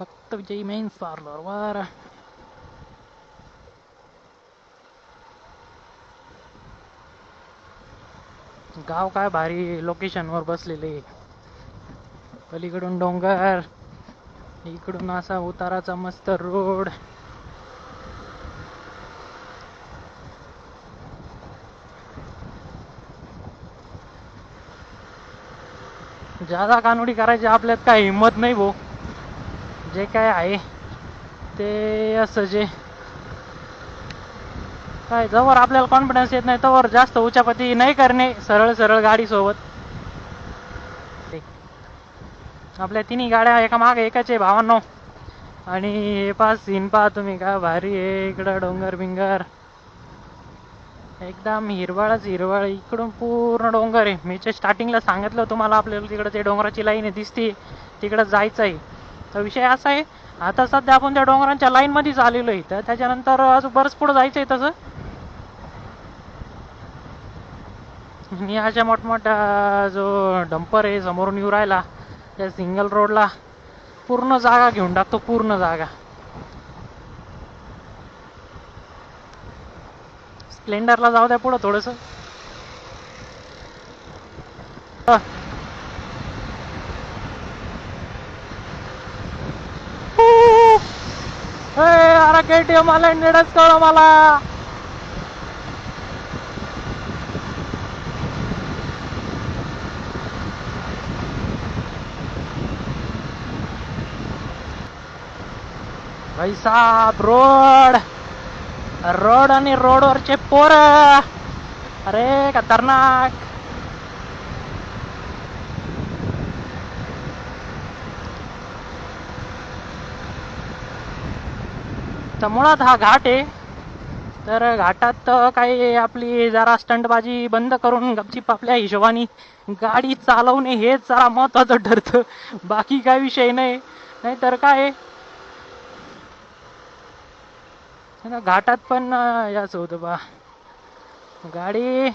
फक्त विजयी men's parlour वर गाव काय भारी लोकेशनवर बसलेले पलीकडून डोंगर इकडून असा उताराचा मस्त रोड जादा कानोडी करायची आपल्यात काय हिंमत नाही भाऊ जे काय आहे ते असं जे काय जवळ आपल्याला कॉन्फिडन्स येत नाही तवर जास्त उचापती नाही करणे सरळ सरळ गाडीसोबत. आपल्या तिन्ही गाड्या एका मागे एकाच आहे भावांनो. आणि हे पहा सीन पहा तुम्ही का भारी आहे इकडं डोंगर बिंगर. एकदम हिरवळच हिरवळ इकडून पूर्ण डोंगर आहे. मी स्टार्टिंगला सांगितलं तुम्हाला आपल्याला तिकडं ते डोंगराची लाईन आहे दिसते तिकडं जायचं आहे तर विषय असा आहे. आता सध्या आपण त्या डोंगरांच्या लाईन मध्येच आलेलो आहे तर त्याच्यानंतर अजून बरंच पुढं जायचं आहे तसं. मी अशा मोठमोठा जो डंपर आहे समोरून येऊ राहिला त्या सिंगल रोडला पूर्ण जागा घेऊन टाकतो पूर्ण जागा. स्प्लेंडरला जाऊ द्या पुढं थोडस. अरे केटीएम आला नेडच कळ मला भाई साहब रोड रोड आणि रोडवरचे पोर अरे खतरनाक तर मुळात हा घाट आहे. तर घाटात काही आपली जरा स्टंटबाजी बंद करून गपचीप आपल्या हिशोबाने गाडी चालवणे हेच जरा महत्वाचं ठरतं. बाकी काय विषय नाही. नाही तर काय घाटात पण याच होतं बा. गाडी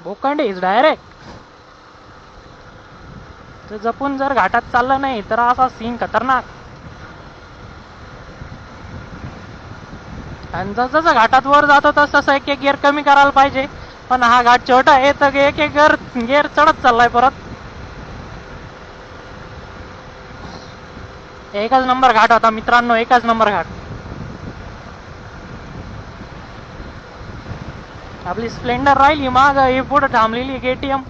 बोकंडीच डायरेक्ट तर जपून जर घाटात चाललं नाही तर असा सीन खतरनाक. आणि जसं जसं घाटात वर जातो तसं तसं एक एक गिअर कमी करायला पाहिजे. पण हा घाट छोटा आहे तर एक एक गिअर गिअर चढत चाललाय परत. एकच नंबर घाट होता मित्रांनो एकच नंबर घाट. आपली स्प्लेंडर राहिली माग ही पुढे थांबलेली केटीएम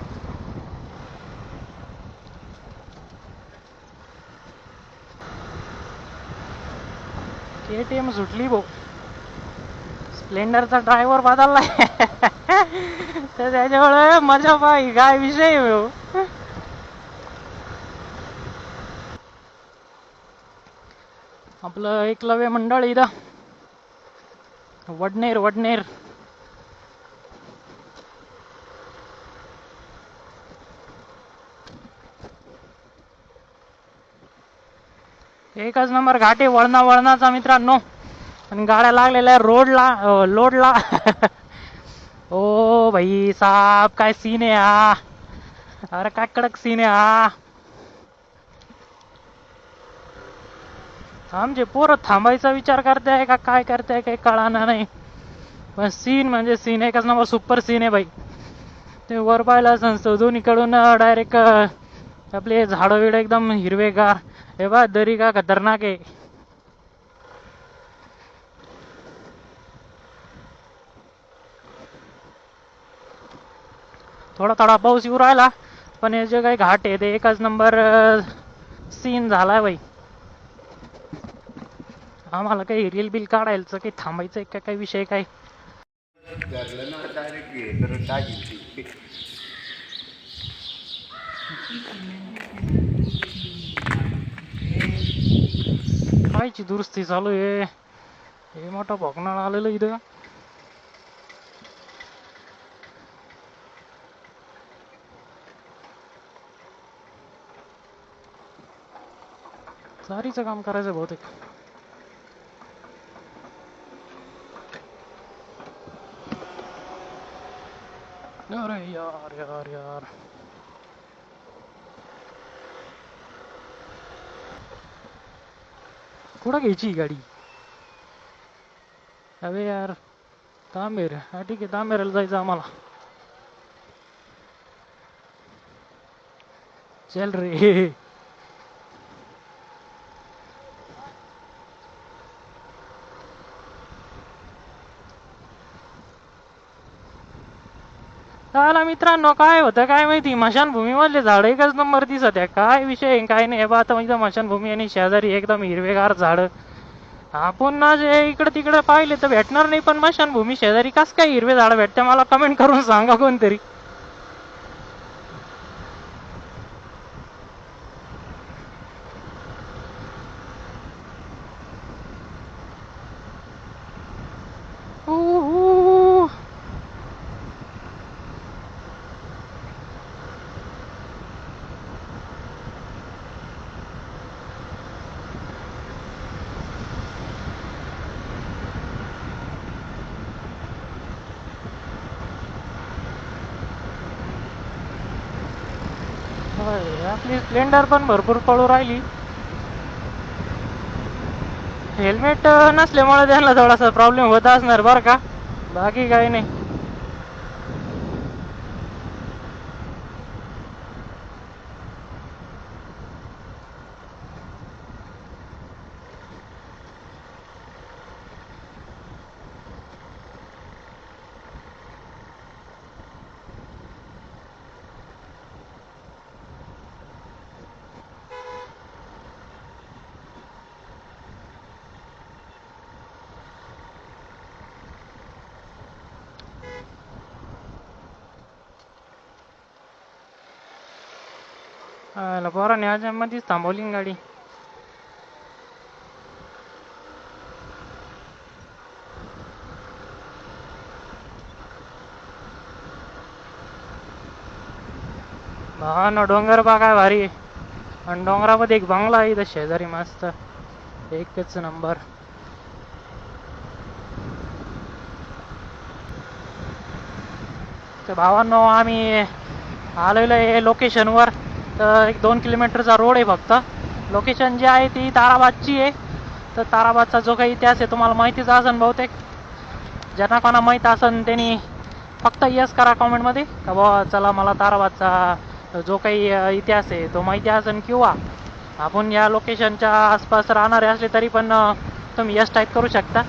केटीएम सुटली भाऊ. स्प्लेंडरचा ड्रायव्हर बदललाय. तर त्याच्यामुळे मजा पाहि काय विषय आहे आपलं एकलव्य मंडळ इथं. वडनेर वडनेर. एकच नंबर घाटे वळणा वळणाचा मित्रांनो. आणि गाड्या लागलेल्या रोडला लोडला. ओ भाई साहब काय सीन आहे हा? अरे काय कडक सीन आहे हा? आमचे पोरं थांबायचा विचार करताय का काय करताय काही कळाना नाही. पण सीन म्हणजे सीन एकच नंबर सुपर सीन आहे भाई ते वर पाहिलं असं दोन्हीकडून डायरेक्ट आपले झाडं बिड एकदम हिरवेगार. हे बा दरी का खतरनाक आहे. थोडा थोडा पाऊस येऊ राहिला पण हे जे काही घाट आहे ते एकच नंबर सीन झालाय बाई. आम्हाला काही रील बिल काढायचं काही थांबायचं का काही विषय काय? कायची दुरुस्ती चालू आहे? हे मोठं भोकनाळ आलेलं इथं. चारीचं काम करायचं बहुतेक अरे यार यार यार। कुठं घ्यायची गाडी। अबे यार तांबेर हा ठीक आहे तांबेराला जायचं आम्हाला चल रे। चला मित्रांनो काय होतं काय माहिती? मशानभूमीमधले झाड एकच नंबर दिसत आहे. काय विषय काय नाही. बा आता म्हणजे मशानभूमी आणि शेजारी एकदम हिरवेगार झाड. आपण ना जे इकडे तिकडे पाहिले तर भेटणार नाही पण मशानभूमी शेजारी कस काय हिरवे झाड भेटते? मला कमेंट करून सांगा कोणतरी. आपली स्प्लेंडर पण भरपूर पळू राहिली. हेल्मेट नसल्यामुळे त्यांना थोडासा प्रॉब्लेम होत असणार बरं का. बाकी काही नाही. पोराने आज मध्येच थांबवली ना गाडी हा ना डोंगर बा आहे भारी आणि डोंगरामध्ये एक बंगला आहे इथं शेजारी मस्त एकच नंबर तर भावांनो आम्ही आलेलो आहे लोकेशनवर तर एक दोन किलोमीटरचा रोड आहे फक्त. लोकेशन जी आहे ती ताराबादची आहे. तर ताराबादचा जो काही इतिहास आहे तुम्हाला माहितीच असेल बहुतेक. ज्यांना कोणा माहीत असेल त्यांनी फक्त यस करा कॉमेंटमध्ये का बुवा चला मला ताराबादचा जो काही इतिहास आहे तो माहिती असेल किंवा आपण या लोकेशनच्या आसपास राहणारे असले तरी पण तुम्ही यस टाईप करू शकता.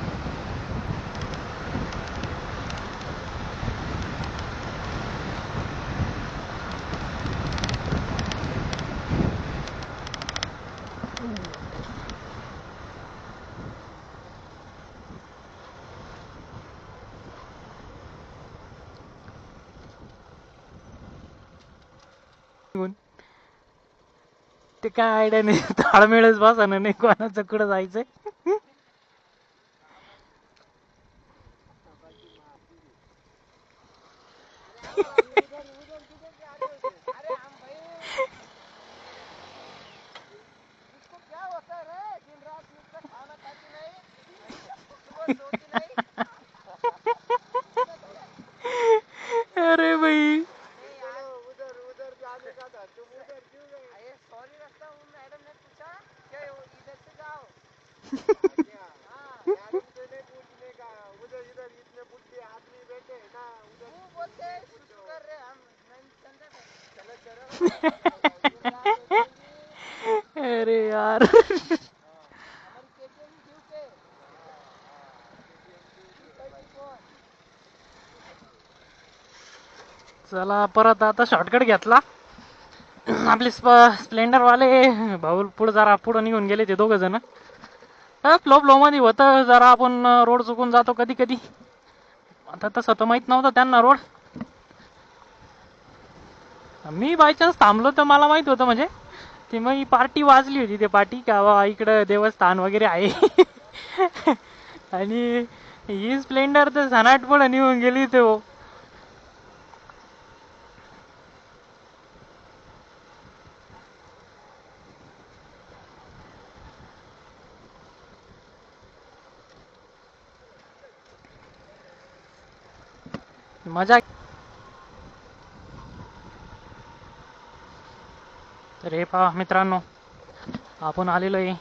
ते काय आयडिया नाही. ताळमेळच बसाना नाही कोणाचं कुठं जायचंय अरे भाई उधर उधर जाने का था तुम उधर क्यों गए सॉरी रास्ता उन मैडम ने पूछा कि वो इधर से जाओ क्या मैडम से नहीं पूछने का उधर इधर इतने बुढ़े आदमी बैठे हैं ना उधर वो बोलते हैं सुसु कर रहे हम नहीं चंदा कर चलो चलो अरे यार हमारी केटीएम ड्यू के चला परत आता शॉर्टकट घेतला. आपले स्प स्प्लेंडर वाले भाऊ पुढे जरा पुढे निघून गेले ते दोघ जण. फ्लो फ्लो मध्ये होतं जरा आपण रोड चुकून जातो कधी कधी. आता तसं तर माहीत नव्हतं त्यांना रोड मी बाय चान्स थांबलो तर मला माहीत होतं म्हणजे ती मग पार्टी वाजली होती ते पार्टी का बा इकडं देवस्थान वगैरे आहे. आणि ही स्प्लेंडर तर सनाट पुढे निघून गेली ते हो. मजा तर हे पहा मित्रांनो आपण आलेलो आहे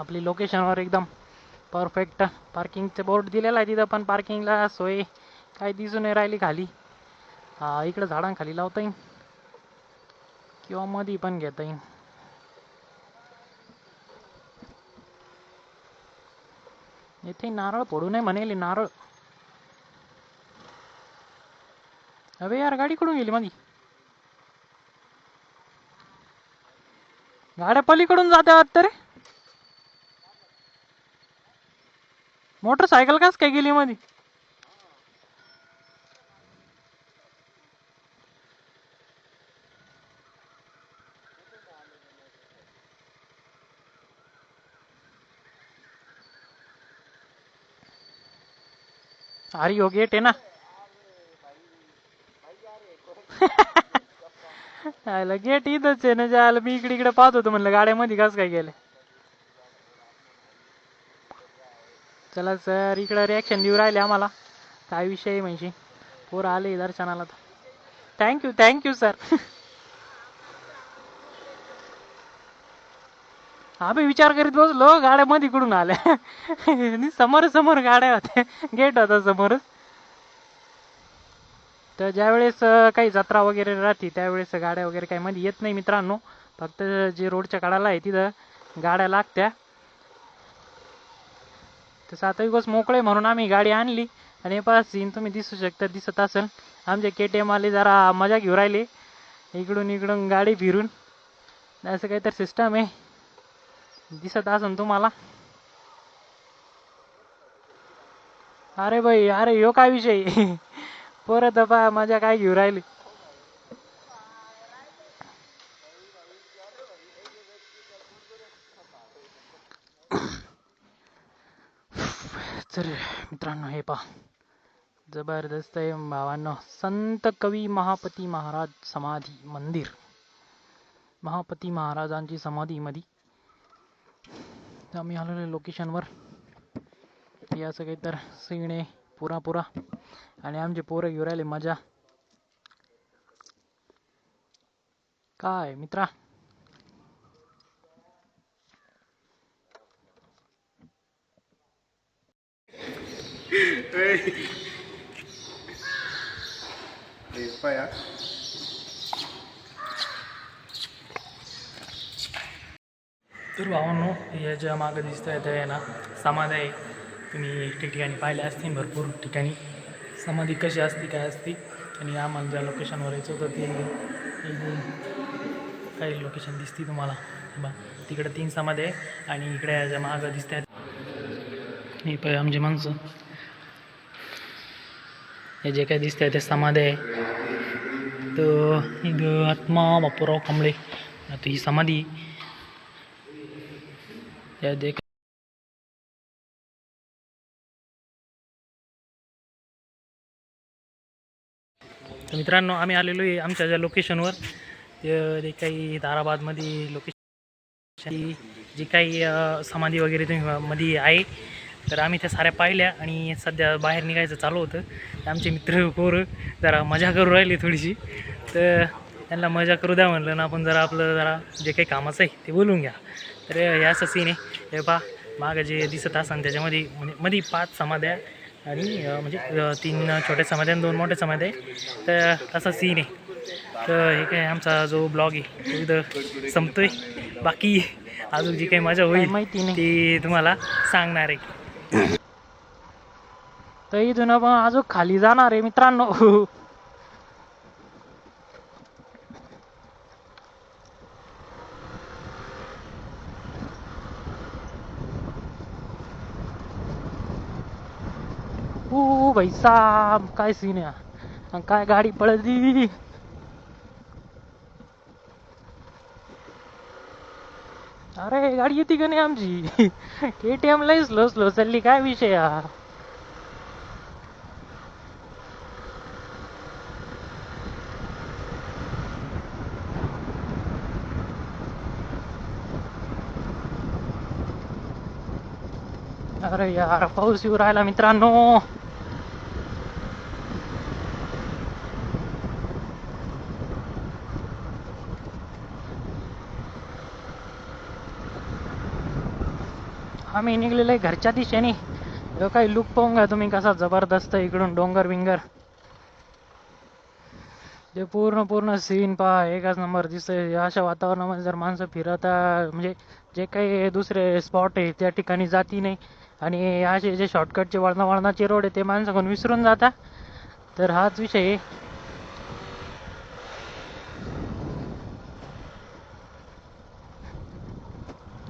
आपली लोकेशनवर एकदम परफेक्ट पार्किंगचे बोर्ड दिलेला आहे तिथं पण पार्किंगला सोय काही दिसून नाही राहिली खाली. इकडं झाडांखाली लावता येईन किंवा मधी पण घेता येईन इथे नारळ फोडू नये म्हणेल नारळ. अबे यार गाडी कडून गेली माझी? गाड्या पलीकडून जात्या वाटतं रे. मोटरसायकल काच काय गेली मधी? अरे हो गेट आहे ना. आयला गेट इथंच आहे ना जायला मी इकडे इकडे पाहत होतो म्हणलं गाड्यामध्ये कस काय गेले? चला सर इकडं रिॲक्शन देऊ राहिले आम्हाला. काय विषय आहे म्हणजे? पोरं आले दर्शनाला तर. थँक्यू थँक्यू सर आम्ही विचार करीत बसलो गाड्या मध्ये कुठून आल्या? समोर समोर गाड्या होत्या. गेट होता समोरच. तर ज्यावेळेस काही जत्रा वगैरे राहते त्यावेळेस गाड्या वगैरे काही मध्ये येत नाही मित्रांनो. फक्त जे रोडच्या काळाला आहे तिथं गाड्या लागत्या. तर सातही दिवस मोकळे म्हणून आम्ही गाडी आणली. आणि हे पहा सीन तुम्ही दिसू शकता दिसत असेल. आमचे के टी एम आले जरा मजा घेऊ राहिले. इकडून इकडून गाडी फिरून. असं काहीतरी सिस्टम आहे. दिसत असेल तुम्हाला. अरे भाई अरे यो काय विषय? परत पा मजा काय घेऊ राहिली. तर मित्रांनो हे पहा. जबरदस्त आहे भावांनो. संत कवी महापती महाराज समाधी मंदिर. महापती महाराजांची समाधी मध्ये आम्ही आलेलो लोकेशनवर या असं काही तर सिंगणे पुरा पुरा. आणि आमचे पोरं घेऊ राहिले मजा. काय मित्रा? हे पाया. तर भावांनो या ज्या मागं दिसत आहे आहे ना समाधी तुम्ही ठिकठिकाणी पाहिल्या असतील भरपूर ठिकाणी. समाधी कशी असते काय असते? आणि आम्हाला ज्या लोकेशनवर यायचं होतं ते काही लोकेशन दिसते तुम्हाला? बा तिकडे तीन समाधी आहे आणि इकडे ज्या मागं दिसत आहेत. हे पाय आमची माणसं. हे जे काय दिसत आहे ते समाधी आहे. तर इथं आत्मा बापूराव कांबळे. आता ही समाधी. या देख तर मित्रांनो आम्ही आलेलो आहे आमच्या ज्या लोकेशनवर जे काही दाराबादमध्ये लोकेशन जी काही समाधी वगैरे तुम्ही मध्ये आहे तर आम्ही त्या साऱ्या पाहिल्या आणि सध्या बाहेर निघायचं चालू होतं. तर आमचे मित्र पोरं जरा मजा करू राहिली थोडीशी. तर त्यांना मजा करू द्या म्हणलं ना आपण जरा आपलं जरा जे काही कामाचं आहे ते बोलून घ्या. तर हे असं सीन आहे. हे पहा मागं जे दिसत असाल त्याच्यामध्ये म्हणजे मध्ये पाच समाध्या आणि म्हणजे तीन छोट्या समाध्या आणि दोन मोठ्या समाध्या आहे. तर असा सीन आहे. तर हे काय आमचा जो ब्लॉग आहे तो इथं संपतोय. बाकी अजून जी काही मजा होईल माहिती नाही. ती तुम्हाला सांगणार आहे. तर इथून आपण अजून खाली जाणार आहे मित्रांनो. भाई साहब, काय सीन हा. काय गाडी पळली अरे, गाडी येते का नाही आमची? के टी स्लो स्लो चालली, काय विषय हा अरे यार, पाऊस येऊ राहिला मित्रांनो. आम्ही निघलेलो आहे घरच्या दिशेने. जो काही लुक पाहून घ्या तुम्ही कसा जबरदस्त इकडून डोंगर बिंगर. जे पूर्ण पूर्ण सीन पहा एकाच नंबर दिसतंय. अशा वातावरणामध्ये जर माणसं फिरता म्हणजे जे काही दुसरे स्पॉट आहे त्या ठिकाणी जाती नाही. आणि असे जे शॉर्टकटचे वळणा वळणाचे रोड आहे ते माणसाकडून विसरून जाता. तर हाच विषय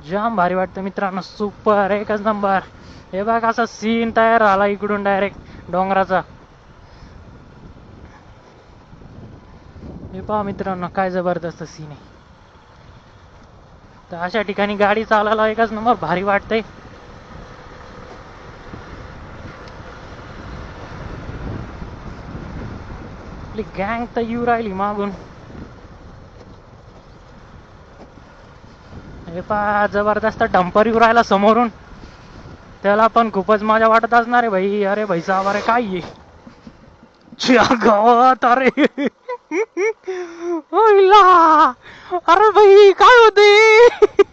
जाम भारी वाटतं मित्रांनो. सुपर एकच नंबर हे बघ असा सीन तयार झाला इकडून डायरेक्ट डोंगराचा. हे पहा मित्रांनो काय जबरदस्त सीन आहे. तर अशा ठिकाणी गाडी चालायला एकच नंबर भारी वाटतंय. आपली गँग तर येऊ राहिली मागून. हे पा जबरदस्त डंपर येऊ राहिला समोरून. त्याला पण खूपच मजा वाटत असणार आहे भाई. अरे भाई साहेब अरे काय ये गावात अरे. अरे भाई काय होते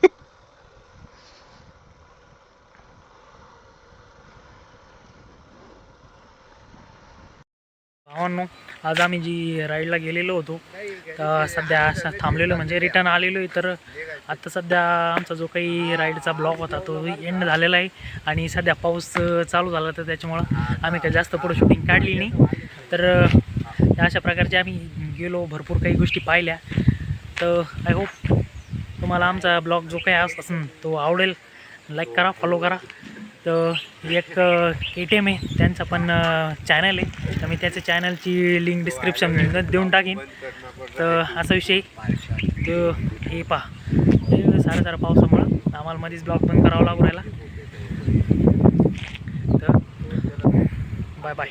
भावांनो आज आम्ही जी राईडला गेलेलो होतो तर सध्या असं थांबलेलो म्हणजे रिटर्न आलेलो आहे तर आत्ता सध्या आमचा जो काही राईडचा ब्लॉक होता तो एंड झालेला आहे. आणि सध्या पाऊस चालू झाला तर त्याच्यामुळं आम्ही काही जास्त पुढं शूटिंग काढली नाही. तर या अशा प्रकारचे आम्ही गेलो भरपूर काही गोष्टी पाहिल्या. तर आय होप तुम्हाला आमचा ब्लॉग जो काही असं तो आवडेल. लाईक करा फॉलो करा. तर एक ए टी एम आहे त्यांचा पण चॅनल आहे. तर मी त्याच्या चॅनलची लिंक डिस्क्रिप्शन देऊन टाकीन. तर असा विषय तर हे पहा. सारा सारा पावसामुळं आम्हाला मध्येच ब्लॉग बंद करावा लागू राहिला. तर बाय बाय